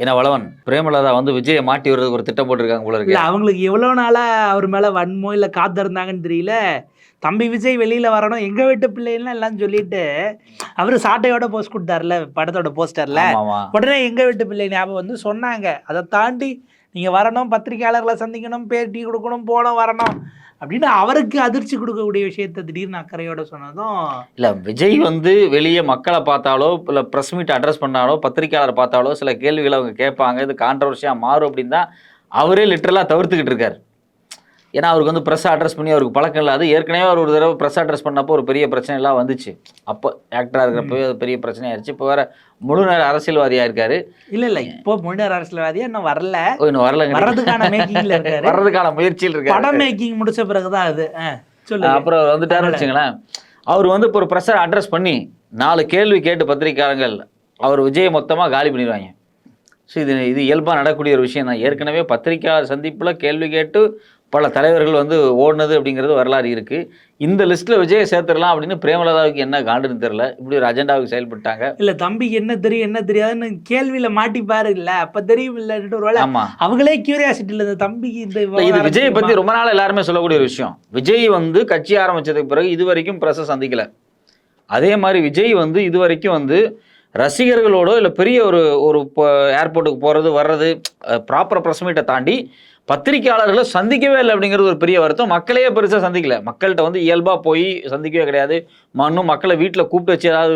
ஏன்னா வளவன் பிரேமலதா வந்து விஜயை மாட்டி வர்றதுக்கு ஒரு திட்டம் போட்டிருக்காங்க போல இருக்கு. அவங்களுக்கு எவ்வளவு நாளா அவர் மேல வன்மோ இல்ல காத்து இருந்தாங்கன்னு தெரியல. தம்பி விஜய் வெளியில வரணும் எங்க வீட்டு பிள்ளைன்னா எல்லாம் சொல்லிட்டு அவரு சாட்டையோட போஸ்ட் கொடுத்தாருல படத்தோட போஸ்டர்ல உடனே எங்க வீட்டு பிள்ளை ஞாபகம் வந்து சொன்னாங்க. அதை தாண்டி நீங்க வரணும் பத்திரிகையாளர்களை சந்திக்கணும் பேட்டி கொடுக்கணும் போனோம் வரணும். அப்படின்னு அவருக்கு அதிர்ச்சி கொடுக்கக்கூடிய விஷயத்த திடீர்னு அக்கறையோட சொன்னதும் இல்லை விஜய் வந்து வெளியே மக்களை பார்த்தாலோ இல்லை ப்ரெஸ் மீட் அட்ரஸ் பண்ணாலோ பத்திரிக்கையாளர் பார்த்தாலோ சில கேள்விகளை அவங்க கேட்பாங்க இது கான்ட்ரவர்ஷியாக மாறும் அப்படின்னு தான் அவரே லிட்டரலாக தவிர்த்துக்கிட்டு இருக்காரு. ஏன்னா அவருக்கு வந்து ப்ரெஸ் அட்ரஸ் பண்ணி அவருக்கு பழக்கம் இல்லாது ஏற்கனவே அவர் ஒரு தடவை ப்ரெஸ் அட்ரஸ் பண்ணப்போ ஒரு பெரிய பிரச்சனை எல்லாம் வந்துச்சு. அப்போ ஆக்டராக இருக்கிறப்பவே அது பெரிய பிரச்சனை ஆயிடுச்சு இப்போ வேற முழு நேர அரசியல்வாதியா இருக்காரு. இல்ல இல்ல. இப்போ முன்னாள் அரசியல்வாதியா இன்னும் வரல. இன்னும் வரலங்க வர்றதுக்கான மேக்கிங்ல இருக்காரு. வர்றதுக்கான முயற்சியில் இருக்காரு. படம் மேக்கிங் முடிச்ச பிறகுதான் அது. ஆ, சொல்லுங்க. அப்புறம் வந்துட்டாருன்னு வச்சுங்களேன். அவர் வந்து இப்போ ஒரு ப்ரெஷர் அட்ரஸ் பண்ணி நாலு கேள்வி கேட்டு பத்திரிக்கையாளர்கள் அவர் விஜயை மொத்தமாக காலி பண்ணிடுவாங்க. ஸோ இது இது இயல்பாக நடக்கக்கூடிய ஒரு விஷயம் தான் ஏற்கனவே பத்திரிக்கையாளர் சந்திப்பில் கேள்வி கேட்டு பல தலைவர்கள் வந்து ஓடுனது அப்படிங்கிறது வரலாறு இருக்குது இந்த லிஸ்ட்டில் விஜயை சேர்த்துடலாம் அப்படின்னு பிரேமலதாவுக்கு என்ன காண்டுன்னு தெரில இப்படி ஒரு அஜெண்டாவுக்கு செயல்பட்டாங்க. இல்ல தம்பிக்கு என்ன தெரியும் என்ன தெரியாதுன்னு கேள்வியில மாட்டிப்பாரு இல்ல அப்ப தெரியும் இல்லன்ட்டு ஒரு ஆமாம் அவங்களே கியூரியாசிட்டில இந்த தம்பிக்கு இந்த இது விஜயை பத்தி தெரியுமா? ரொம்ப நாள் எல்லாருமே சொல்லக்கூடிய ஒரு விஷயம். விஜய் வந்து கட்சி ஆரம்பிச்சதுக்கு பிறகு இது வரைக்கும் பிரஸை சந்திக்கல. அதே மாதிரி விஜய் வந்து இது வரைக்கும் வந்து ரசிகர்களோட இல்லை பெரிய ஒரு ஒரு ஏர்போர்ட்டுக்கு போகிறது வர்றது ப்ராப்பர் ப்ரெஸ் மீட்டை தாண்டி பத்திரிக்கையாளர்களை சந்திக்கவே இல்லை அப்படிங்கிறது ஒரு பெரிய வருத்தம். மக்களையே பெருசாக சந்திக்கல. மக்கள்கிட்ட வந்து இயல்பாக போய் சந்திக்கவே கிடையாது. இன்னும் மக்களை வீட்டில் கூப்பிட்டு வச்சு ஏதாவது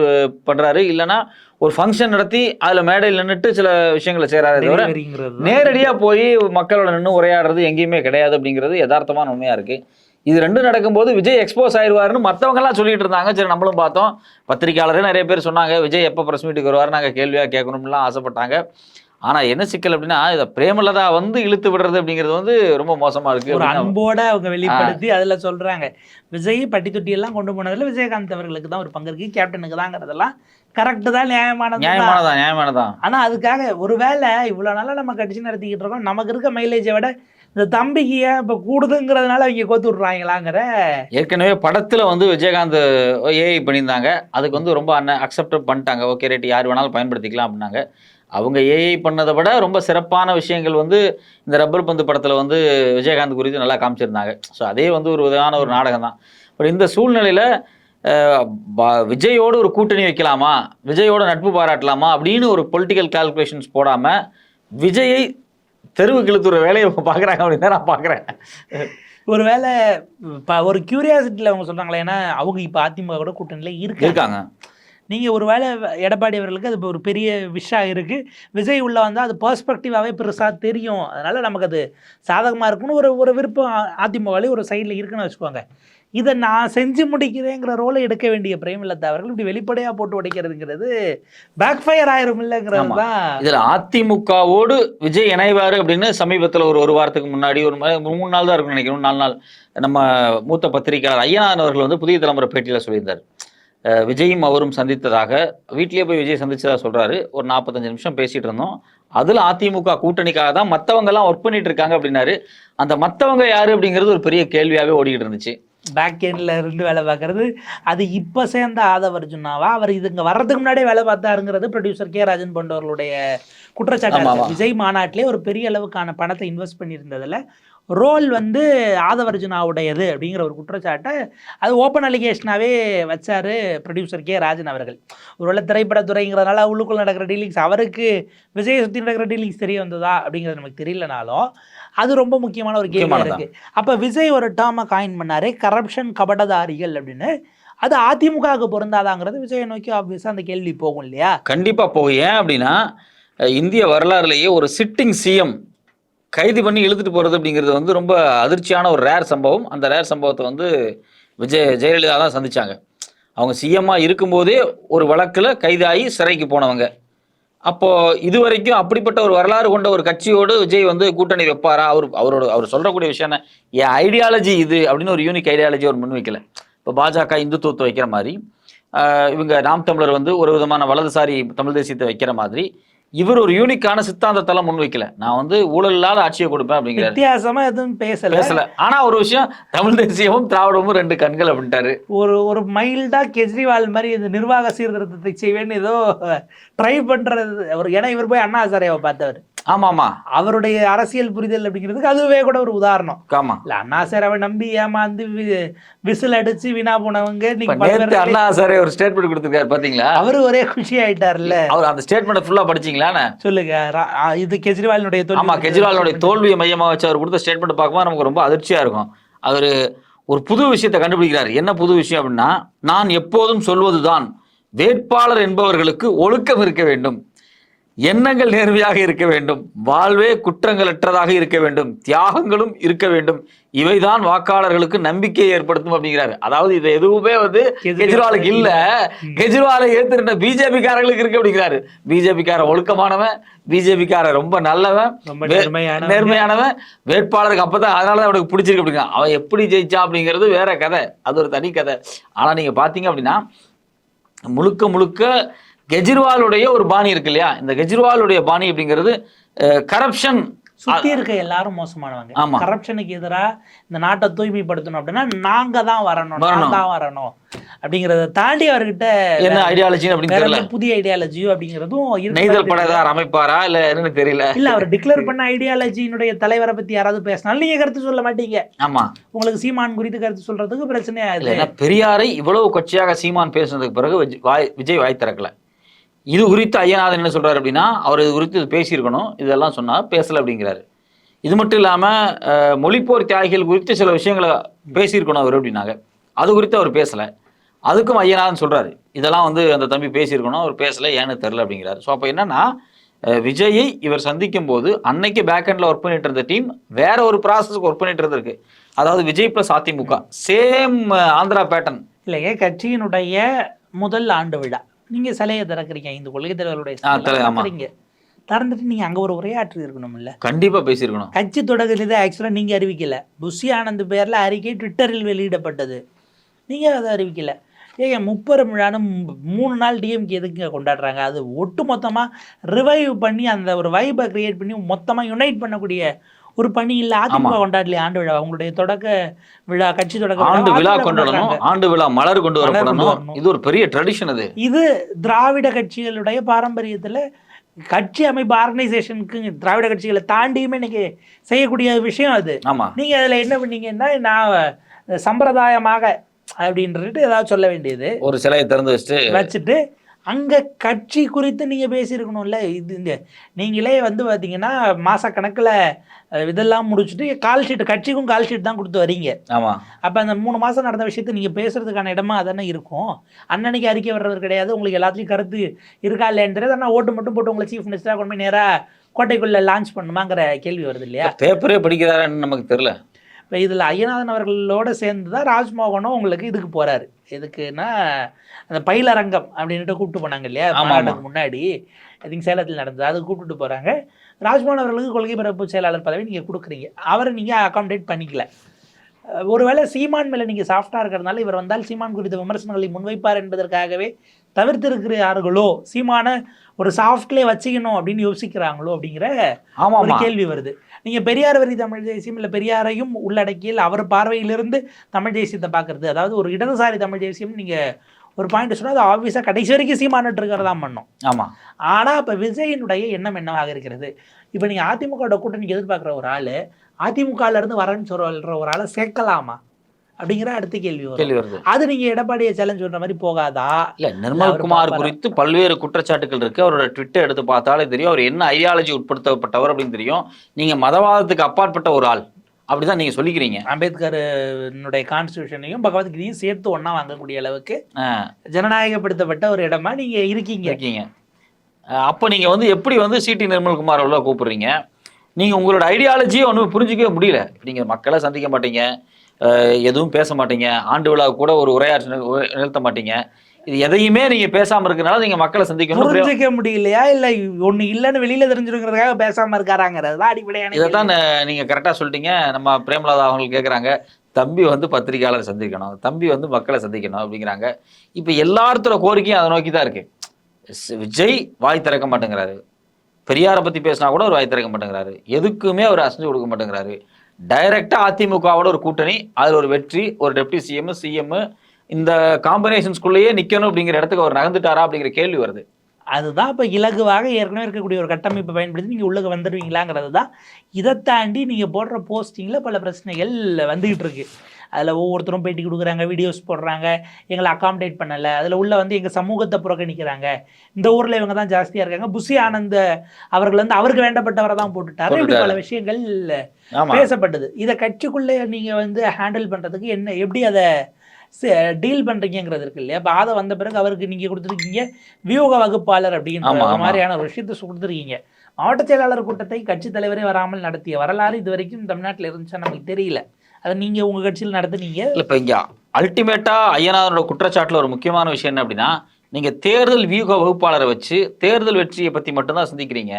பண்ணுறாரு இல்லைன்னா ஒரு ஃபங்க்ஷன் நடத்தி அதில் மேடையில் நின்றுட்டு சில விஷயங்களை செய்கிறாரே தவிர. நேரடியாக போய் மக்களோட நின்று உரையாடுறது எங்கேயுமே கிடையாது அப்படிங்கிறது யதார்த்தமான உண்மையாக இருக்குது இது ரெண்டும் நடக்கும்போது விஜய் எக்ஸ்போஸ் ஆயிடுவாருன்னு மற்றவங்கலாம் சொல்லிட்டு இருந்தாங்க. சரி நம்மளும் பார்த்தோம். பத்திரிக்கையாளரே நிறைய பேர் சொன்னாங்க. விஜய் எப்போ ப்ரெஸ் மீட்டுக்கு வருவார் நாங்கள் கேள்வியாக கேட்கணும்லாம் ஆசைப்பட்டாங்க. ஆனால் என்ன சிக்கல் அப்படின்னா இதை பிரேமலதா வந்து இழுத்து விடுறது அப்படிங்கிறது வந்து ரொம்ப மோசமாக இருக்குது ஒரு அன்போட அவங்க வெளிப்படுத்தி அதுல சொல்றாங்க. விஜய் பட்டி தொட்டி எல்லாம் கொண்டு போனதுல விஜயகாந்த் அவர்களுக்கு தான் ஒரு பங்கு இருக்கு. கேப்டனுக்கு தாங்கிறதெல்லாம் கரெக்ட் தான் நியாயமானது தான். நியாயமானதான். நியாயமானதான் ஆனா அதுக்காக ஒருவேளை இவ்வளவு நாளா நம்ம கட்சி நடத்திக்கிட்டு இருக்கோம். நமக்கு இருக்க மைலேஜை விட இந்த தம்பிக்கு இப்ப கூடுதுங்கிறதுனால அவங்க கோத்து விட்றாங்களாங்கிற ஏற்கனவே படத்தில் வந்து விஜயகாந்த் ஏஐ பண்ணியிருந்தாங்க. அதுக்கு வந்து ரொம்ப அக்செப்ட் பண்ணிட்டாங்க. ஓகே ரேட் யார் வேணாலும் பயன்படுத்திக்கலாம் அப்படின்னாங்க. அவங்க ஏஐ பண்ணதை விட ரொம்ப சிறப்பான விஷயங்கள் வந்து இந்த ரப்பர் பந்து படத்தில் வந்து விஜயகாந்த் குறித்து நல்லா காமிச்சிருந்தாங்க. ஸோ அதே வந்து ஒரு விதமான ஒரு நாடகம் தான். அப்புறம் இந்த சூழ்நிலையில் விஜயோடு ஒரு கூட்டணி வைக்கலாமா? விஜயோட நட்பு பாராட்டலாமா? அப்படின்னு ஒரு பொலிட்டிக்கல் கால்குலேஷன்ஸ் போடாமல் விஜயை தெருவுக்கு இழுத்துற வேலையை பார்க்குறாங்க அப்படின்னு தான் நான் பார்க்குறேன் ஒருவேளை ப- ஒரு கியூரியாசிட்டியில் அவங்க சொல்றாங்களே ஏன்னா அவங்க இப்போ அதிமுக கூட கூட்டணியில இருக்கு இருக்காங்க. நீங்கள் ஒருவேளை எடப்பாடி அவர்களுக்கு அது ஒரு பெரிய விஷயம் இருக்குது விஜய் உள்ள வந்தால் அது பர்ஸ்பெக்டிவாகவே பெருசாக தெரியும். அதனால் நமக்கு அது சாதகமாக இருக்குன்னு ஒரு ஒரு விருப்பம் அதிமுகவிலே ஒரு சைடில் இருக்குன்னு வச்சுக்கோங்க. இதை நான் செஞ்சு முடிக்கிறேங்கிற ரோலை எடுக்க வேண்டிய பிரேமலதா அவர்கள் இப்படி வெளிப்படையாக போட்டு உடைக்கிறதுங்கிறது பேக் ஃபயர் ஆயிரும் இல்லைங்கிறது. தான் இதுல அதிமுகவோடு விஜய் இணைவாரு அப்படின்னு சமீபத்துல ஒரு ஒரு வாரத்துக்கு முன்னாடி ஒரு மூணு நாள் தான் இருக்கும்னு நினைக்கிறேன். நாலு நாள். நம்ம மூத்த பத்திரிகையாளர் ஐயனான் அவர்கள் வந்து புதிய தலைமுறை பேட்டியில சொல்லியிருந்தார். விஜயும் அவரும் சந்தித்ததாக வீட்லயே போய் விஜய் சந்திச்சதா சொல்றாரு. ஒரு நாற்பத்தஞ்சு நிமிஷம் பேசிட்டு இருந்தோம். அதுல அதிமுக கூட்டணிக்காக தான் மத்தவங்க எல்லாம் ஒர்க் பண்ணிட்டு இருக்காங்க அப்படின்னாரு. அந்த மத்தவங்க யாரு அப்படிங்கிறது ஒரு பெரிய கேள்வியாவே ஓடிக்கிட்டு இருந்துச்சு. பேக் எண்டில் இருந்து வேலை பார்க்கறது அது இப்போ சேர்ந்த ஆதவ அர்ஜுனாவா? அவர் இது இங்கே வர்றதுக்கு முன்னாடியே வேலை பார்த்தாருங்கிறது ப்ரொடியூசர் கே ராஜன் போன்றவர்களுடைய குற்றச்சாட்டு. விஜய் மாநாட்டிலே ஒரு பெரிய அளவுக்கான பணத்தை இன்வெஸ்ட் பண்ணியிருந்ததுல. ரோல் வந்து ஆதவ அர்ஜுனாவுடையது அப்படிங்கிற ஒரு குற்றச்சாட்டை அது ஓப்பன் அலிகேஷனாகவே வச்சாரு ப்ரொடியூசர் கே ராஜன் அவர்கள். ஒருவேளை திரைப்படத்துறைங்கிறதுனால உள்ளுக்குள்ள நடக்கிற டீலிங்ஸ் அவருக்கு விஜய் சுற்றி நடக்கிற டீலிங்ஸ் தெரிய வந்ததா அப்படிங்கிறது நமக்கு தெரியலனாலும் அது ரொம்ப முக்கியமான ஒரு கேள்வியாக முக்கியமானதா. இருக்கு. அப்போ விஜய் ஒரு டேர்மை காயின் பண்ணாரு கரப்ஷன் கபடதாரிகள் அப்படின்னு. அது அதிமுகவுக்கு பொருந்தாதாங்கிறது விஜயை நோக்கி ஆப்வியஸாக அந்த கேள்வி போகும் இல்லையா? கண்டிப்பா போகும். ஏன் அப்படின்னா இந்திய வரலாறுலேயே ஒரு சிட்டிங் சிஎம் கைது பண்ணி இழுத்துட்டு போகிறது அப்படிங்கிறது வந்து ரொம்ப அதிர்ச்சியான ஒரு ரேர் சம்பவம். அந்த ரேர் சம்பவத்தை வந்து விஜய் ஜெயலலிதா தான் சந்தித்தாங்க அவங்க சிஎம்மா இருக்கும்போதே ஒரு வழக்கில் கைதாகி சிறைக்கு போனவங்க. அப்போது இது வரைக்கும் அப்படிப்பட்ட ஒரு வரலாறு கொண்ட ஒரு கட்சியோடு விஜய் வந்து கூட்டணி வைப்பாரா? அவர் அவரோட அவர் சொல்கிறக்கூடிய விஷயம் என்ன? என் ஐடியாலஜி இது அப்படின்னு ஒரு யூனிக் ஐடியாலஜி அவர் முன்வைக்கல. இப்போ பாஜக இந்துத்துவத்தை வைக்கிற மாதிரி இவங்க நாம் தமிழர் வந்து ஒரு விதமான வலதுசாரி தமிழ் தேசியத்தை வைக்கிற மாதிரி இவர் ஒரு யூனிக்கான சித்தாந்தத்தெல்லாம் முன்வைக்கல. நான் வந்து ஊழல் இல்லாத ஆட்சியை கொடுப்பேன் அப்படிங்கிறாரு. வித்தியாசமா எதுவும் பேசல. பேசல. ஆனா ஒரு விஷயம் தமிழ் தேசியமும் திராவிடமும் ரெண்டு கண்கள் அப்படின்ட்டாரு. ஒரு ஒரு மைல்டா கெஜ்ரிவால் மாதிரி இந்த நிர்வாக சீர்திருத்தத்தை செய்வேன்னு ஏதோ ட்ரை பண்றது. அவர் ஏன்னா இவர் போய் அண்ணா ஹசாரேவை பார்த்தவர். ஆமா ஆமா அவருடைய அரசியல் புரிதல் அப்படிங்கிறதுக்கு அதுவே கூட ஒரு உதாரணம். ஆமா. இல்ல அண்ணா ஹசாரேவை நம்பி ஏமாந்து விசில் அடிச்சு வீணா போனவங்க நீங்க அண்ணா சாரே ஒரு ஸ்டேட்மெண்ட் கொடுத்திருக்காரு பாத்தீங்களா? அவரு ஒரே குஷி ஆயிட்டார்ல. அவர் அந்த ஸ்டேட்மெண்ட் ஃபுல்லா படிச்சீங்களான்னு சொல்லுங்க இது கெஜ்ரிவாலினுடைய தோல்வி ஆமா கெஜ்ரிவாலுடைய தோல்வியை மையமா வச்சு அவர் கொடுத்த ஸ்டேட்மெண்ட் பார்க்கும்போது நமக்கு ரொம்ப அதிர்ச்சியா இருக்கும். அவர் ஒரு புது விஷயத்தை கண்டுபிடிக்கிறார். என்ன புது விஷயம் அப்படின்னா நான் எப்போதும் சொல்வதுதான் வேட்பாளர் என்பவர்களுக்கு ஒழுக்கம் இருக்க வேண்டும். எண்ணங்கள் நேர்மையாக இருக்க வேண்டும். வாழ்வே குற்றங்களற்றதாக இருக்க வேண்டும். தியாகங்களும் இருக்க வேண்டும். இவைதான் வாக்காளர்களுக்கு நம்பிக்கையை ஏற்படுத்தும் அப்படிங்கிறாரு. அதாவது இது எதுவுமே வந்து கெஜ்ரிவாலுக்கு இல்ல. கெஜ்ரிவாலை ஏத்துட்ட பிஜேபி காரங்களுக்கு இருக்கு அப்படிங்கிறாரு. பிஜேபி காரன் ஒழுக்கமானவன் பிஜேபி காரன் ரொம்ப நல்லவன் நேர்மையானவன். வேட்பாளருக்கு அப்பதான் அதனாலதான் அவனுக்கு பிடிச்சிருக்கு அப்படிங்க அவன் எப்படி ஜெயிச்சான் அப்படிங்கிறது வேற கதை. அது ஒரு தனி கதை. ஆனா நீங்க பாத்தீங்க அப்படின்னா முழுக்க முழுக்க கெஜ்ரிவாலுடைய ஒரு பாணி இருக்கு இல்லையா இந்த கெஜ்ரிவாலுடைய பாணி அப்படிங்கிறது கரப்ஷன் சுத்தி இருக்க எல்லாரும் மோசமானவங்க. ஆமா. கரப்ஷனுக்கு எதிரா இந்த நாட்டை தூய்மைப்படுத்தணும் அப்படின்னா நாங்க தான் வரணும். நான் தான் வரணும். அப்படிங்கறத தாண்டி அவர்கிட்ட என்ன ஐடியாலஜி அப்படின்னு புதிய ஐடியாலஜியோ அப்படிங்கிறதும். நெய்தல் படைதார் அமைப்பாரா இல்ல என்னன்னு தெரியல. இல்ல அவர் டிக்ளேர் பண்ண ஐடியாலஜியினுடைய தலைவரை பத்தி யாராவது பேசினாலும் நீங்க கருத்து சொல்ல மாட்டீங்க. ஆமா. உங்களுக்கு சீமான் குறித்து கருத்து சொல்றதுக்கு பிரச்சனையா இல்ல பெரியாரை இவ்வளவு கொச்சையாக சீமான் பேசுனதுக்கு பிறகு விஜய் வாய் திறக்கல. இது குறித்து ஐயநாதன் என்ன சொல்கிறார் அப்படின்னா அவர் இது குறித்து இது பேசியிருக்கணும் இதெல்லாம் சொன்னால் பேசலை அப்படிங்கிறாரு. இது மட்டும் இல்லாமல் மொழிப்போர் தியாகிகள் குறித்து சில விஷயங்களை பேசியிருக்கணும் அவர் அப்படின்னாங்க. அது குறித்து அவர் பேசலை. அதுக்கும் ஐயநாதன் சொல்கிறாரு இதெல்லாம் வந்து அந்த தம்பி பேசியிருக்கணும் அவர் பேசலை ஏன்னு தெரில அப்படிங்கிறாரு. ஸோ அப்போ என்னென்னா விஜயை இவர் சந்திக்கும் போது அன்னைக்கு பேக் ஒர்க் பண்ணிட்டு இருந்த டீம் வேற ஒரு ப்ராசஸ்க்கு ஒர்க் பண்ணிட்டு இருந்திருக்கு. அதாவது Vijay plus AIADMK. Same Andhra pattern இல்லைங்க கட்சியினுடைய முதல் ஆண்டு விழா. நீங்க சிலையை திறக்கிறீங்க இந்த கொள்கை தலைவருடைய ஆ, சிலையை தலை- ஆமா. திறக்கிறீங்க. திறந்துட்டு நீங்க அங்க ஒரு உரையாற்றி இருக்கணும்ல. கண்டிப்பா பேசியிருக்கணும். கட்சி தொடங்குறது ஆக்சுவலாக நீங்கள் அறிவிக்கல. புஷி ஆனந்த் பேரில் அறிக்கை ட்விட்டரில் வெளியிடப்பட்டது. நீங்கள் அதை அறிவிக்கல. ஏங்க முப்பெரும் விழான்னு மூணு நாள் டிஎம்கே எதுக்கு கொண்டாடுறாங்க? அது ஒட்டு மொத்தமாக ரிவைவ் பண்ணி அந்த ஒரு வைபை கிரியேட் பண்ணி மொத்தமாக யுனைட் பண்ணக்கூடிய ஒரு பணி இல்லை அதிமுக கொண்டாடலையே ஆண்டு விழா. உங்களுடைய தொடக்க விழா கட்சி தொடக்க ஆண்டு விழா கொண்டாடணும். ஆண்டு விழா மலர் கொண்டு வரப்படணும். இது ஒரு பெரிய ட்ரெடிஷன் அது. இது திராவிட கட்சிகளுடைய பாரம்பரியத்தில் கட்சி அமைப்பு ஆர்கனைசேஷனுக்கு திராவிட கட்சிகளை தாண்டியுமே இன்னைக்கு செய்யக்கூடிய விஷயம் அது. நீங்க அதுல என்ன பண்ணீங்கன்னா நான் சம்பிரதாயமாக அப்படின்ட்டு ஏதாவது சொல்ல வேண்டியது. ஒரு சிலையை திறந்து வச்சுட்டு வச்சுட்டு அங்க கட்சி குறித்து நீங்க பேசியிருக்கணும்ல. இது இந்த நீங்களே வந்து பாத்தீங்கன்னா மாசக்கணக்குல அஹ், இதெல்லாம் முடிச்சுட்டு கால் ஷீட் கட்சிக்கும் கால் ஷீட் தான் கொடுத்து வரீங்க. ஆமா. அப்ப அந்த மூணு மாசம் நடந்த விஷயத்தை நீங்க பேசுறதுக்கான இடமா அதானே இருக்கும். அன்னன்னைக்கு அறிக்கை வர்றது கிடையாது. உங்களுக்கு எல்லாத்துலயும் கருத்து இருக்கா இல்லையான்னு தெரியாது ஆனா ஓட்டு மட்டும் போட்டு உங்களை சீஃப் மினிஸ்டரா கொண்டு போய் நேரா கோட்டைக்குள்ள லான்ச் பண்ணுமாங்கிற கேள்வி வருது இல்லையா? பேப்பரே படிக்கிறாருன்னு நமக்கு தெரியல. இப்போ இதில் ஐயநாதன் அவர்களோட சேர்ந்து தான் ராஜ்மோகனும் உங்களுக்கு இதுக்கு போறாரு. எதுக்குன்னா அந்த பயிலரங்கம் அப்படின்ட்டு கூப்பிட்டு போனாங்க இல்லையா. மாநாட்டுக்கு முன்னாடி. ஐ திங்க் சேலத்தில் நடந்தது. அது கூப்பிட்டு போறாங்க. ராஜ்மோகன் அவர்களுக்கு கொள்கை பரப்பு செயலாளர் பதவி நீங்கள் கொடுக்குறீங்க. அவரை நீங்கள் அகாமடேட் பண்ணிக்கல. ஒருவேளை சீமான் மேலே நீங்கள் சாஃப்டாக இருக்கிறதுனால இவர் வந்தால் சீமான் குறித்த விமர்சனங்களை முன்வைப்பார் என்பதற்காகவே தவிர்த்திருக்கிறார்களோ? சீமான ஒரு சாஃப்ட்லேயே வச்சுக்கணும் அப்படின்னு யோசிக்கிறாங்களோ அப்படிங்கிற ஒரு கேள்வி வருது. நீங்க பெரியார் வரி தமிழ் தேசியம் இல்ல பெரியாரையும் உள்ளடக்கியில் அவர் பார்வையிலிருந்து தமிழ் தேசியத்தை பார்க்கறது. அதாவது ஒரு இடதுசாரி தமிழ் தேசியம் நீங்க ஒரு பாயிண்ட் சொன்னா அது ஆப்வியஸாக கடைசி வரைக்கும் சீமானிட்டு இருக்கிறதா பண்ணோம். ஆமா. ஆனா இப்ப விஜயனுடைய எண்ணம் என்னவாக இருக்கிறது? இப்ப நீங்க அதிமுக கூட்டணிக்கு எதிர்பார்க்குற ஒரு ஆளு அதிமுகல இருந்து வரேன்னு சொல்ற ஒரு ஆளை சேர்க்கலாமா? அப்படிங்கிற அடுத்த கேள்வி கேள்வி வருது. அது நீங்க எடப்பாடியை சேலஞ்ச் பண்ற மாதிரி போகாதா? இல்ல நிர்மல் அவரு குமார் பாப்பாரா? குறித்து பல்வேறு குற்றச்சாட்டுகள் இருக்கு. அவரோட ட்விட்டர் எடுத்து பார்த்தாலே தெரியும். அவர் என்ன ஐடியாலஜி உட்படுத்தப்பட்டவர் அப்படின்னு தெரியும். நீங்க மதவாதத்துக்கு அப்பாற்பட்ட ஒரு ஆள். அப்படிதான் நீங்க சொல்லிக்கிறீங்க. அம்பேத்கருடைய கான்ஸ்டியூஷனையும் பகவத்கீதையும் சேர்த்து ஒண்ணா வாங்கக்கூடிய அளவுக்கு ஜனநாயகப்படுத்தப்பட்ட ஒரு இடமா நீங்க இருக்கீங்க. இருக்கீங்க. அப்போ நீங்க வந்து எப்படி வந்து சிடி நிர்மல்குமார் உள்ள கூப்பிடுறீங்க? நீங்க உங்களோட ஐடியாலஜியை ஒன்றும் புரிஞ்சிக்கவே முடியல. நீங்க மக்களை சந்திக்க மாட்டீங்க. எதுவும் பேச மாட்டீங்க. ஆண்டு விழாவுக்கு கூட ஒரு உரையாற்ற நிறுத்த மாட்டீங்க. இது எதையுமே நீங்க பேசாம இருக்கனால நீங்க மக்களை சந்திக்கணும் புரிஞ்சுக்க முடியலையா? இல்ல ஒண்ணு இல்லைன்னு வெளியில தெரிஞ்சிருக்கிறதுக்காக பேசாம இருக்காராங்கிறது. தான் அடிப்படையான இதைத்தான் நீங்க கரெக்டா சொல்லிட்டீங்க. நம்ம பிரேமலதா அவங்களுக்கு கேக்குறாங்க தம்பி வந்து பத்திரிகையாளர் சந்திக்கணும். தம்பி வந்து மக்களை சந்திக்கணும். அப்படிங்கிறாங்க. இப்ப எல்லாத்தோட கோரிக்கையும் அதை நோக்கி தான் இருக்கு. விஜய் வாய் திறக்க மாட்டேங்கிறாரு. பெரியாரை பற்றி பேசினா கூட ஒரு வாய் திறக்க மாட்டேங்கிறாரு. எதுக்குமே அவர் அசைஞ்சு கொடுக்க மாட்டேங்கிறாரு. டைரெக்டாக அதிமுகவோட ஒரு கூட்டணி அதில் ஒரு வெற்றி ஒரு டெப்டி சிஎம் சிஎம் இந்த காம்பினேஷன்ஸ்குள்ளேயே நிற்கணும் அப்படிங்கிற இடத்துக்கு அவர் நகர்ந்துட்டாரா அப்படிங்கிற கேள்வி வருது. அதுதான் இப்போ இலகுவாக ஏற்கனவே இருக்கக்கூடிய ஒரு கட்டமைப்பை பயன்படுத்தி நீங்கள் உள்ளே வந்துடுவீங்களாங்கிறது தான் இதை தாண்டி நீங்கள் போடுற போஸ்டிங்கில் பல பிரச்சனைகள் வந்துகிட்டு இருக்கு. அதில் ஒவ்வொருத்தரும் பேட்டி கொடுக்குறாங்க வீடியோஸ் போடுறாங்க எங்களை அகாமடேட் பண்ணலை. அதில் உள்ள வந்து எங்கள் சமூகத்தை புறக்கணிக்கிறாங்க. இந்த ஊரில் இவங்க தான் ஜாஸ்தியாக இருக்காங்க. புஷி ஆனந்த் அவர்கள் வந்து அவருக்கு வேண்டப்பட்டவரை தான் போட்டுட்டாரு. இப்படி பல விஷயங்கள் பேசப்பட்டது. இதை கட்சிக்குள்ளே நீங்கள் வந்து ஹேண்டில் பண்ணுறதுக்கு என்ன எப்படி அதை டீல் பண்ணுறீங்கிறது இருக்கு இல்லையா? இப்போ அதை வந்த பிறகு அவருக்கு நீங்கள் கொடுத்துருக்கீங்க வியூக வகுப்பாளர் அப்படின்ற. மாதிரியான ஒரு விஷயத்தை கொடுத்துருக்கீங்க. மாவட்ட செயலாளர் கூட்டத்தை கட்சித் தலைவரே வராமல் நடத்திய வரலாறு இது வரைக்கும் தமிழ்நாட்டில் இருந்துச்சா? நமக்கு தெரியல. அதை நீங்கள் உங்கள் கட்சியில் நடத்துனீங்க. இல்லை இப்போ இங்கே அல்டிமேட்டாக ஐயனாரோட குற்றச்சாட்டில் ஒரு முக்கியமான விஷயம் என்ன அப்படின்னா நீங்கள் தேர்தல் வியூக வகுப்பாளரை வச்சு தேர்தல் வெற்றியை பற்றி மட்டும்தான் சிந்திக்கிறீங்க.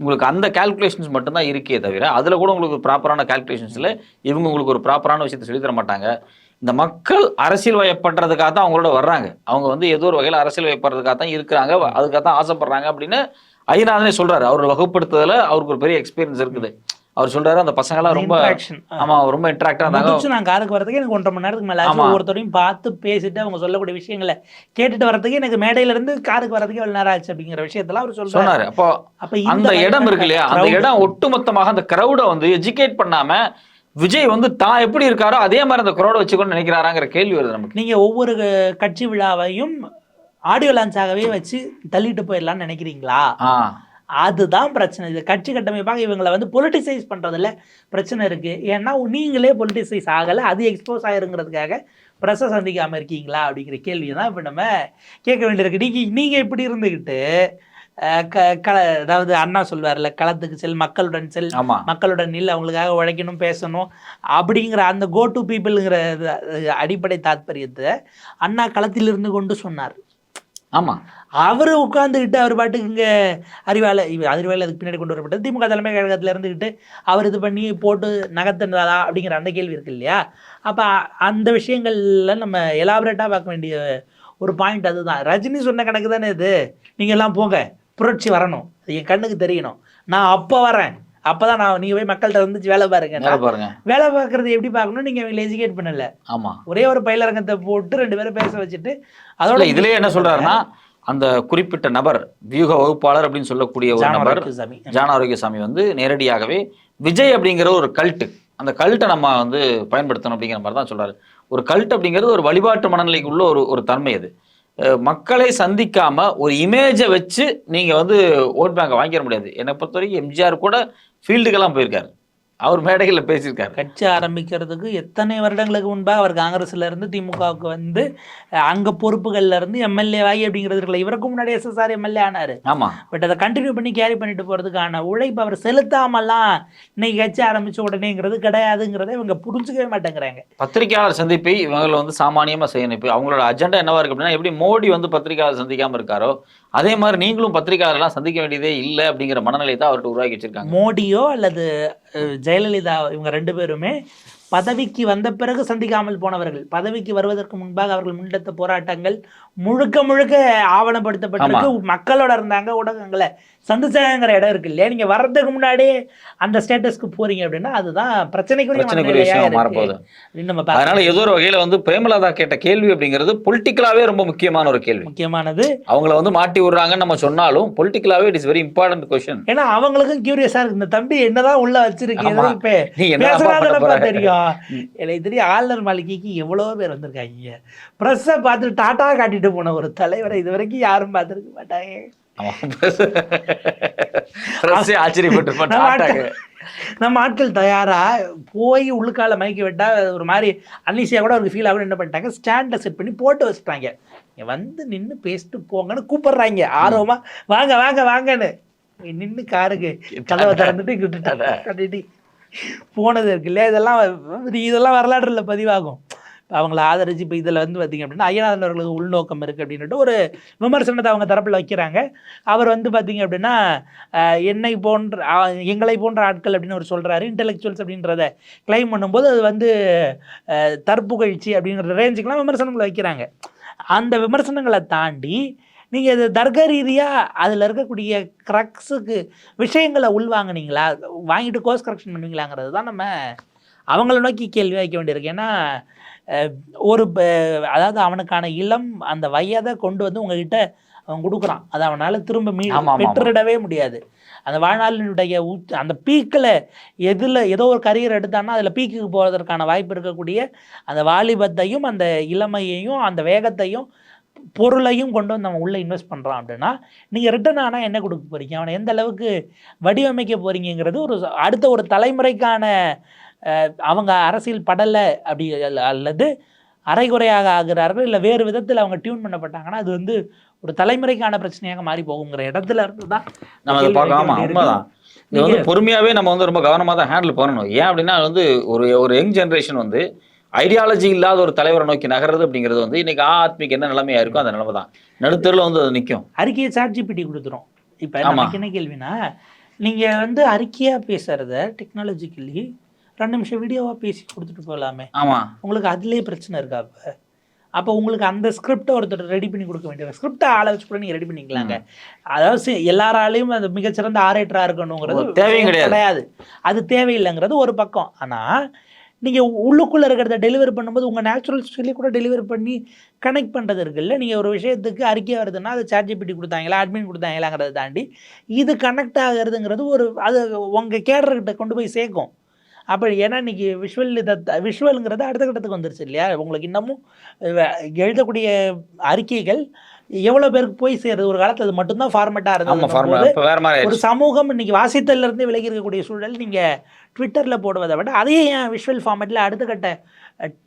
உங்களுக்கு அந்த கால்குலேஷன்ஸ் மட்டும்தான் இருக்கே தவிர அதில் கூட உங்களுக்கு ப்ராப்பரான கால்குலேஷன்ஸில் இவங்க உங்களுக்கு ஒரு ப்ராப்பரான விஷயத்தை சொல்லித்தர மாட்டாங்க. இந்த மக்கள் அரசியல் வயப்படுறதுக்காக தான் அவங்களோட வர்றாங்க. அவங்க வந்து ஏதோ ஒரு வகையில் அரசியல் வயப்படுறதுக்காக தான் இருக்கிறாங்க. அதுக்காக தான் ஆசைப்படுறாங்க அப்படின்னு ஐநாதனே சொல்கிறாரு அவர் வகுப்படுத்துறதுல அவருக்கு ஒரு பெரிய எக்ஸ்பீரியன்ஸ் இருக்குது. அவர் சொல்றாரு அந்த பசங்கெல்லாம் ரொம்ப இன்ட்ராக்ஷன் ஆமா ரொம்ப இன்ட்ராக்டாக இருந்தாங்க. நான் காருக்கு வரதுக்கு எனக்கு ஒன்றரை மணி நேரத்துக்கு மேலே. ஒவ்வொருத்தரையும் பார்த்து பேசிட்டு அவங்க சொல்லக்கூடிய விஷயங்களை கேட்டுட்டு வரதுக்கு எனக்கு மேடையில இருந்து காருக்கு வரதுக்கு எவ்வளவு நேரம் ஆச்சு அப்படிங்கிற விஷயத்தெல்லாம் அவர் சொல்றாரு. சொன்னாரு. அப்போ அப்ப அந்த இடம் இருக்கு இல்லையா? அந்த இடம் ஒட்டுமொத்தமாக அந்த கிரௌடை வந்து எஜுகேட் பண்ணாம விஜய் வந்து தான் எப்படி இருக்காரோ அதே மாதிரி அந்த கிரௌட வச்சுக்கணும்னு நினைக்கிறாராங்கிற கேள்வி வருது நமக்கு. நீங்க ஒவ்வொரு கட்சி விழாவையும் ஆடியோ லான்ச்சாகவே வச்சு தள்ளிட்டு போயிடலாம்னு நினைக்கிறீங்களா? அதுதான் பிரச்சனை. இது கட்சி கட்டமைப்பாக இவங்களை வந்து பொலிட்டிசைஸ் பண்றதுல பிரச்சனை இருக்கு. ஏன்னா நீங்களே பொலிட்டிசைஸ் ஆகலை. அது எக்ஸ்போஸ் ஆயிருங்கிறதுக்காக ப்ரெஸ்ஸை சந்திக்காம இருக்கீங்களா? அப்படிங்கிற கேள்வி தான் இப்போ நம்ம கேட்க வேண்டியிருக்கு. நீங்க நீங்க இப்படி இருந்துக்கிட்டு க கள அதாவது அண்ணா சொல்வார்ல களத்துக்கு செல் மக்களுடன் செல் மக்களுடன் நில் அவங்களுக்காக உழைக்கணும் பேசணும் அப்படிங்கிற அந்த கோ டு பீப்புளுங்கிற அடிப்படை தாத்பரியத்தை அண்ணா களத்தில் இருந்து கொண்டு சொன்னார். ஆமா. அவர் உட்காந்துக்கிட்டு அவர் பாட்டுக்கு இங்கே அறிவாலை அறிவாலை அதுக்கு பின்னாடி கொண்டு வரப்பட்டது திமுக தலைமை கழகத்தில் இருந்துக்கிட்டு அவர் இது பண்ணி போட்டு நகர்த்தினதா அப்படிங்கிற அந்த கேள்வி இருக்கு இல்லையா? அப்போ அந்த விஷயங்கள்ல நம்ம எலாபரேட்டாக பார்க்க வேண்டிய ஒரு பாயிண்ட் அதுதான். ரஜினி சொன்ன கணக்கு தானே இது? நீங்கள் எல்லாம் போங்க புரட்சி வரணும். என் கண்ணுக்கு தெரியணும். நான் அப்போ வரேன். அப்போ தான் நான் நீங்கள் போய் மக்கள்கிட்ட வந்து வேலை பாருங்க. நேரா பாருங்க. வேலை பார்க்குறது எப்படி பார்க்கணும்? நீங்கள் அவங்களை எஜுகேட் பண்ணல. ஆமா. ஒரே ஒரு பயிலரங்கத்தை போட்டு ரெண்டு பேரும் பேச வச்சுட்டு அதோட இதுலயே என்ன சொல்றாருன்னா அந்த குறிப்பிட்ட நபர் வியூக வகுப்பாளர் அப்படின்னு சொல்லக்கூடிய ஒரு நபர். ஜான ஆரோக்கியசாமி வந்து நேரடியாகவே விஜய் அப்படிங்கிற ஒரு கல்ட்டு அந்த கல்ட்டை நம்ம வந்து பயன்படுத்தணும் அப்படிங்கிற மாதிரி தான் சொல்றாரு. ஒரு கல்ட் அப்படிங்கிறது ஒரு வழிபாட்டு மனநிலைக்கு உள்ள ஒரு ஒரு தன்மை அது. மக்களை சந்திக்காம ஒரு இமேஜை வச்சு நீங்க வந்து ஓட் பேங்கை வாங்கிட முடியாது. என்னை பொறுத்த வரைக்கும் எம்ஜிஆர் கூட ஃபீல்டுக்கெல்லாம் போயிருக்காரு. அவர் மேடைகளில் பேசியிருக்காரு. கட்சி ஆரம்பிக்கிறதுக்கு எத்தனை வருடங்களுக்கு முன்பாக அவர் காங்கிரஸ்ல இருந்து திமுகவுக்கு வந்து அங்க பொறுப்புகள்ல இருந்து எம்எல்ஏ ஆகி அப்படிங்கிறது இருக்குல்ல இவருக்கு முன்னாடி எஸ்எஸ்ஆர் எம்எல்ஏ ஆனாரு. ஆமா. பட் அதை கண்டினியூ பண்ணி கேரி பண்ணிட்டு போறதுக்கான உழைப்பு அவர் செலுத்தாமலாம் இன்னைக்கு கட்சி ஆரம்பிச்ச உடனேங்கிறது கிடையாதுங்கிறத இவங்க புரிஞ்சுக்கவே மாட்டேங்கிறாங்க. பத்திரிகையாளர் சந்திப்பை இவங்களை வந்து சாமானியமா செய்யணும் இப்போ அவங்களோட அஜெண்டா என்னவா இருக்கு அப்படின்னா எப்படி மோடி வந்து பத்திரிகையாளர் சந்திக்காம இருக்காரோ அதே மாதிரி நீங்களும் பத்திரிகையாளர்லாம் சந்திக்க வேண்டியதே இல்லை அப்படிங்கிற மனநிலை தான் அவர்கிட்ட உருவாக்கி வச்சிருக்காங்க. மோடியோ அல்லது ஜெயலலிதா இவங்க ரெண்டு பேருமே பதவிக்கு வந்த பிறகு சந்திக்காமல் போனவர்கள். பதவிக்கு வருவதற்கு முன்பாக அவர்கள் முன்னெடுத்த போராட்டங்கள் முழுக்க முழுக்க ஆவணப்படுத்தப்பட்டிருக்கு. மக்களோட இருந்தாங்க ஊடகங்களை. சந்திச்சாங்கிற இடம் இருக்கு இல்லையா? நீங்க வர்றதுக்கு முன்னாடியே அந்த ஸ்டேட்டஸ்க்கு போறீங்க அப்படின்னா அதுதான் பிரச்சனைக்குரிய நம்ம. அதனால ஏதோ ஒரு வகையில வந்து பிரேமலதா கேட்ட கேள்வி அப்படிங்கிறது பொலிட்டிக்கலாவே ரொம்ப முக்கியமான ஒரு கேள்வி. முக்கியமானது. அவங்கள வந்து மாட்டி விடுறாங்கன்னு நம்ம சொன்னாலும் பொலிட்டிக்கலாவே it is very important question ஏன்னா அவங்களுக்கும் கியூரியஸா இருக்கு. இந்த தம்பி என்னதான் உள்ள வச்சிருக்கு ஆமா. ஏதோ இப்ப? நீ என்ன பேசுறாதப்பா தெரியும். எனக்கு தெரியும் ஆளுநர் மாளிகைக்கு எவ்வளோ பேர் வந்திருக்காங்க. ப்ரெஸ்ஸை பார்த்து டாட்டா காட்டிட்டு போன ஒரு தலைவரை இது வரைக்கும் யாரும் பார்த்துருக்க மாட்டாங்க. ஆச்சரியப்பட்டு நம்ம ஆட்கள் தயாரா? போய் உள்ளுக்கால மயக்கி விட்டா ஒரு மாதிரி அன்னிசியா கூட அவருக்கு ஃபீல் ஆகும் என்ன பண்ணிட்டாங்க? ஸ்டாண்டை செட் பண்ணி போட்டு வச்சுட்டாங்க. இங்க வந்து நின்று பேசிட்டு போங்கன்னு கூப்பிடுறாங்க. ஆர்வமா வாங்க வாங்க வாங்கன்னு. நின்று காருக்கு கதவை திறந்துட்டு கட்டிட்டு போனது இருக்குல்ல இதெல்லாம் இதெல்லாம் வரலாற்றில் பதிவாகும். இப்போ அவங்கள ஆதரிச்சு இப்போ இதில் வந்து பார்த்தீங்க அப்படின்னா ஐயநாதன் அவர்களுக்கு உள்நோக்கம் இருக்குது அப்படின்ட்டு ஒரு விமர்சனத்தை அவங்க தரப்பில் வைக்கிறாங்க. அவர் வந்து பார்த்திங்க அப்படின்னா என்னை போன்ற எங்களை போன்ற ஆட்கள் அப்படின்னு அவர் சொல்கிறாரு இன்டெலெக்சுவல்ஸ் அப்படின்றத கிளைம் பண்ணும்போது அது வந்து தற்புகழ்ச்சி அப்படிங்கிற ரேஞ்சுக்கெலாம் விமர்சனங்களை வைக்கிறாங்க. அந்த விமர்சனங்களை தாண்டி நீங்கள் இது தர்க்க ரீதியாக அதில் இருக்கக்கூடிய க்ரக்ஸுக்கு விஷயங்களை உள்வாங்குனீங்களா? வாங்கிட்டு கோர்ஸ் கரெக்ஷன் பண்ணுவீங்களாங்கிறது தான் நம்ம அவங்கள நோக்கி கேள்வி வைக்க வேண்டியிருக்கு. ஏன்னா ஒரு அதாவது அவனுக்கான இளம் அந்த வயதை கொண்டு வந்து உங்ககிட்ட அவன் கொடுக்குறான். அதை அவனால் திரும்ப மீ. பெற்றுடவே முடியாது. அந்த வாழ்நாளினுடைய அந்த பீக்கில் எதில் ஏதோ ஒரு கரியர் எடுத்தான்னா அதில் பீக்குக்கு போவதற்கான வாய்ப்பு இருக்கக்கூடிய அந்த வாலிபத்தையும் அந்த இளமையையும் அந்த வேகத்தையும் பொருளையும் கொண்டு வந்து அவன் உள்ளே இன்வெஸ்ட் பண்ணுறான் அப்படின்னா நீங்கள் ரிட்டர்ன் ஆனால் என்ன கொடுக்க போகிறீங்க அவனை எந்த அளவுக்கு வடிவமைக்க போகிறீங்கிறது ஒரு அடுத்த ஒரு தலைமுறைக்கான அவங்க அரசியல் படலை அப்படி அல்ல- அல்லது அரைகுறையாக ஆகிறார்கள் இல்லை வேறு விதத்தில் அவங்க டியூன் பண்ணப்பட்டாங்கன்னா அது வந்து ஒரு தலைமுறைக்கான பிரச்சனையாக மாறி போகுங்கிற இடத்துல இருந்து தான் நம்ம அதை கேள்வி பார்க்க வைக்க ஆமா வேண்டியிருக்கு. உண்மைதான். இது வந்து பொறுமையாவே நம்ம வந்து ரொம்ப கவனமா தான் ஹேண்டில் பண்ணணும். ஏன் அப்படின்னா வந்து ஒரு ஒரு யங் ஜென்ரேஷன் வந்து ஐடியாலஜி இல்லாத ஒரு தலைவரை நோக்கி நகர்றது அப்படிங்கிறது வந்து இன்னைக்கு ஆத்மிக்கு என்ன நிலைமையா இருக்கோ அந்த நிலைமை தான். நடுத்தருல வந்து அது நிற்கும் அறிக்கையை சாட் ஜிபிடி கொடுத்துரும். இப்போ. நமக்கு என்ன கேள்வினா நீங்கள் வந்து அறிக்கையாக பேசுகிறத டெக்னாலஜிக்கலி ரெண்டு நிமிஷம் வீடியோவாக பேசி கொடுத்துட்டு போகலாமே ஆமா. உங்களுக்கு அதுலேயே பிரச்சனை இருக்கா அப்போ? அப்போ உங்களுக்கு அந்த ஸ்கிரிப்டை ஒருத்தர் ரெடி பண்ணி கொடுக்க வேண்டிய ஸ்கிரிப்டை ஆளை வச்சு கூட நீங்கள் ரெடி பண்ணிக்கலாங்க. அதாவது எல்லாராலையும் அது மிகச்சிறந்த ஆரேட்டராக இருக்கணுங்கிறது தேவையும் கிடையாது. கிடையாது. அது தேவையில்லைங்கிறது ஒரு பக்கம். ஆனால் நீங்கள் உள்ளுக்குள்ளே இருக்கிறத டெலிவரி பண்ணும்போது உங்கள் நேச்சுரல் சொல்லி கூட டெலிவரி பண்ணி கனெக்ட் பண்ணுறது இருக்குல்ல நீங்கள் ஒரு விஷயத்துக்கு அறிக்கை வருதுன்னா அது சார்ஜ் ஜிபிடி கொடுத்தாங்களா அட்மின் கொடுத்தாங்களாங்கிறத தாண்டி இது கனெக்ட் ஆகிறதுங்கிறது ஒரு அது உங்கள் கேடர்கிட்ட கொண்டு போய் சேர்க்கும். அப்போ ஏன்னா இன்றைக்கி விஷுவல் இதை விஷுவலுங்கிறது அடுத்த கட்டத்துக்கு வந்துருச்சு இல்லையா? உங்களுக்கு இன்னமும் எழுதக்கூடிய அறிக்கைகள் எவ்வளோ பேருக்கு போய் சேருது? ஒரு காலத்தில் அது மட்டும்தான் ஃபார்மேட்டாக இருந்தது ஒரு சமூகம் இன்னைக்கு வாசித்தல்ல இருந்து விலகி இருக்கக்கூடிய சூழல் நீங்கள் ட்விட்டரில் போடுவதை விட அதையே ஏன் விஷுவல் ஃபார்மேட்டில் அடுத்த கட்ட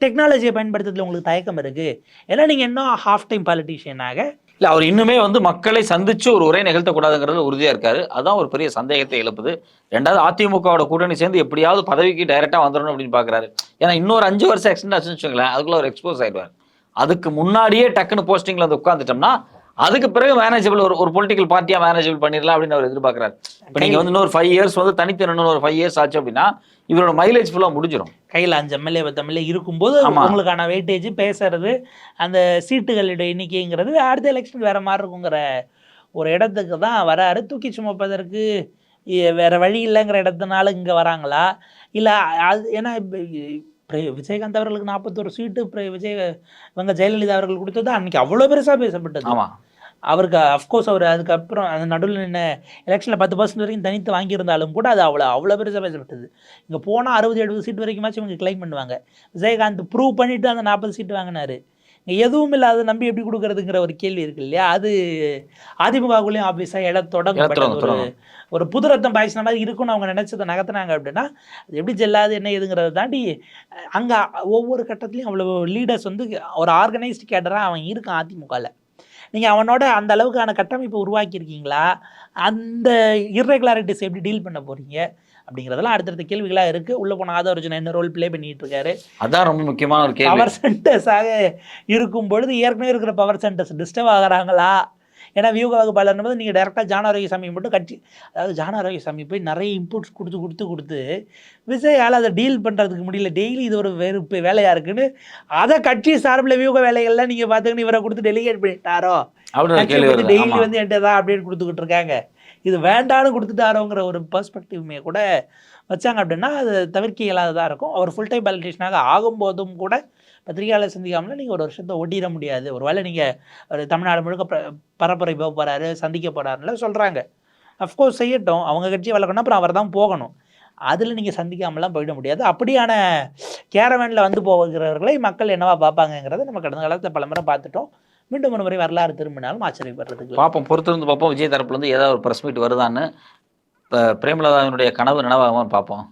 டெக்னாலஜியை பயன்படுத்துறதுல உங்களுக்கு தயக்கம் இருக்குது ஏன்னா நீங்கள் இன்னும் ஹாஃப் டைம் பாலிட்டிஷியனாக இல்ல அவர் இன்னுமே வந்து மக்களை சந்திச்சு ஒரு உரை நிகழ்த்தக்கூடாதுங்கிறது உறுதியா இருக்காரு. அதான் ஒரு பெரிய சந்தேகத்தை எழுப்புது. ரெண்டாவது அதிமுகவோட கூட்டணி சேர்ந்து எப்படியாவது பதவிக்கு டைரக்டா வந்துடணும் அப்படின்னு பாக்குறாரு. ஏன்னா இன்னொரு அஞ்சு வருஷம் எக்ஸ்டெண்ட் ஆச்சுன்னு வச்சுங்களேன் அதுக்குள்ள ஒரு எக்ஸ்போஸ் ஆயிடுவார். அதுக்கு முன்னாடியே டக்குன்னு போஸ்டிங்ல வந்து உட்காந்துட்டோம்னா அதுக்கு பிறகு மேனேஜபிள் ஒரு ஒரு பொலிட்டிக்கல் பார்ட்டியா மேனேஜபிள் பண்ணிடலாம் அப்படின்னு அவர் எதிர்பார்க்கறாரு. இப்போ நீங்க வந்து இன்னொரு ஃபைவ் இயர்ஸ் வந்து தனித்து நின்னு ஒரு ஃபைவ் இயர்ஸ் ஆச்சு அப்படின்னா இவரோட மைலேஜ் ஃபுல்லா முடிஞ்சிடும் கையில் அஞ்சு எம்எல்ஏ பத்து எம்எல்ஏ இருக்கும்போது ஆமா. உங்களுக்கான வெயிட்டேஜ் பேசுறது அந்த சீட்டுகளுடைய எண்ணிக்கைங்கிறது அடுத்த எலெக்ஷன் வேற மாதிரி இருக்குங்கிற ஒரு இடத்துக்கு தான் வராரு. தூக்கி சுமப்பதற்கு வேற வழி இல்லைங்கிற இடத்துனால இங்கே வராங்களா? இல்லை அது ஏன்னா பிர- விஜயகாந்த் அவர்களுக்கு நாற்பத்தோரு சீட்டு பிர- விஜய் இவங்க ஜெயலலிதா அவர்கள் கொடுத்தது அன்னைக்கு அவ்வளோ பெருசாக பேசப்பட்டது. ஆமா. அவருக்கு அஃப்கோர்ஸ் அவர் அதுக்கப்புறம் அந்த நடுவில் நின்று எலெக்ஷனில் பத்து பர்சன்ட் வரைக்கும் தனித்து வாங்கியிருந்தாலும் கூட அது அவ்வளோ அவ்வளோ பெருசாக பேசப்பட்டது. இங்கே போனால் அறுபது எழுபது சீட் வரைக்குமாச்சும் இவங்க கிளைம் பண்ணுவாங்க. விஜயகாந்த் ப்ரூவ் பண்ணிட்டு அந்த நாற்பது சீட் வாங்கினாரு. எதுவும் இல்லாத நம்பி எப்படி கொடுக்கறதுங்கிற ஒரு கேள்வி இருக்கு இல்லையா? அது அதிமுகவுலையும் ஆப்வியஸாக இட தொடங்கப்பட்ட ஒரு. ஒரு புது ரத்தம் பாய்ச்சின மாதிரி இருக்கும்னு அவங்க நினச்சதை நகர்த்துனாங்க அப்படின்னா அது எப்படி ஜெல்லாது என்ன ஏதுங்கிறத தாண்டி அங்கே ஒவ்வொரு கட்டத்துலையும் அவ்வளோ லீடர்ஸ் வந்து ஒரு ஆர்கனைஸ்டு கேட்டராக அவன் இருக்கான் அதிமுகவில் நீங்கள் அவனோட அந்த அளவுக்கான கட்டமைப்பை உருவாக்கியிருக்கீங்களா? அந்த இர்ரெகுலாரிட்டிஸ் எப்படி டீல் பண்ண போகிறீங்க அப்படிங்கிறதெல்லாம் அடுத்தடுத்த கேள்விகளாக இருக்குது உள்ளே போன ஆதவர்ஜுன் என்ன ரோல் ப்ளே பண்ணிட்டு இருக்காரு அதான் ரொம்ப முக்கியமான ஒரு கேள்வி. பவர் சென்டர்ஸாக இருக்கும் பொழுது ஏற்கனவே இருக்கிற பவர் சென்டர்ஸ் டிஸ்டர்ப் ஆகுறாங்களா? ஏன்னா வியூக வகுப்பாளர்னும் போது நீங்கள் டேரெக்டாக ஜான ஆரோக்கியசாமி மட்டும் கட்சி அதாவது ஜான ஆரோக்கியசாமி போய் நிறைய இன்புட்ஸ் கொடுத்து கொடுத்து கொடுத்து விஜயால் அதை டீல் பண்ணுறதுக்கு முடியல. டெய்லி இது ஒரு வெறுப்பு வேலையாக இருக்குன்னு அதை கட்சி சார்பில் வியூக வேலைகள்லாம் நீங்கள் பார்த்துக்கின்னு இவரை கொடுத்து டெலிகேட் பண்ணிட்டாரோ? அப்படின்னு டெய்லி. வந்து என்கிட்ட தான் அப்டேட் கொடுத்துக்கிட்டு இருக்காங்க. இது வேண்டான்னு கொடுத்துட்டாரோங்கிற ஒரு பர்ஸ்பெக்டிவ்மே கூட வச்சாங்க அப்படின்னா அது தவிர்க்க இயலாததாக இருக்கும். அவர் ஃபுல் டைம் பாலிட்டிஷனாக ஆகும்போதும் கூட பத்திரிகையாளர் சந்திக்காமல் நீங்கள் ஒரு வருஷத்தை ஒட்டிட முடியாது. ஒரு வேளை நீங்கள் ஒரு தமிழ்நாடு முழுக்க பரப்புரை போக போகிறாரு சந்திக்க போகிறாருல சொல்கிறாங்க அஃப்கோர்ஸ் செய்யட்டும். அவங்க கட்சி வளர்க்கணும். அப்புறம் அவர் தான் போகணும். அதில் நீங்கள் சந்திக்காமலாம் போயிட முடியாது. அப்படியான கேரவேனில் வந்து போகிறவர்களை மக்கள் என்னவா பார்ப்பாங்கங்கிறத நம்ம கடந்த காலத்தில் பலமுறை பார்த்துட்டோம். மீண்டும் ஒரு முறை வரலாறு திரும்பினாலும் ஆச்சரியப்படுறதுக்கு பார்ப்போம் பொறுத்திருந்து பார்ப்போம் விஜய் தரப்புலேருந்து ஏதாவது ஒரு ப்ரெஸ் மீட் வருதான்னு இப்போ பிரேமலதாவினுடைய கனவு நினைவாகுமான்னு பார்ப்போம்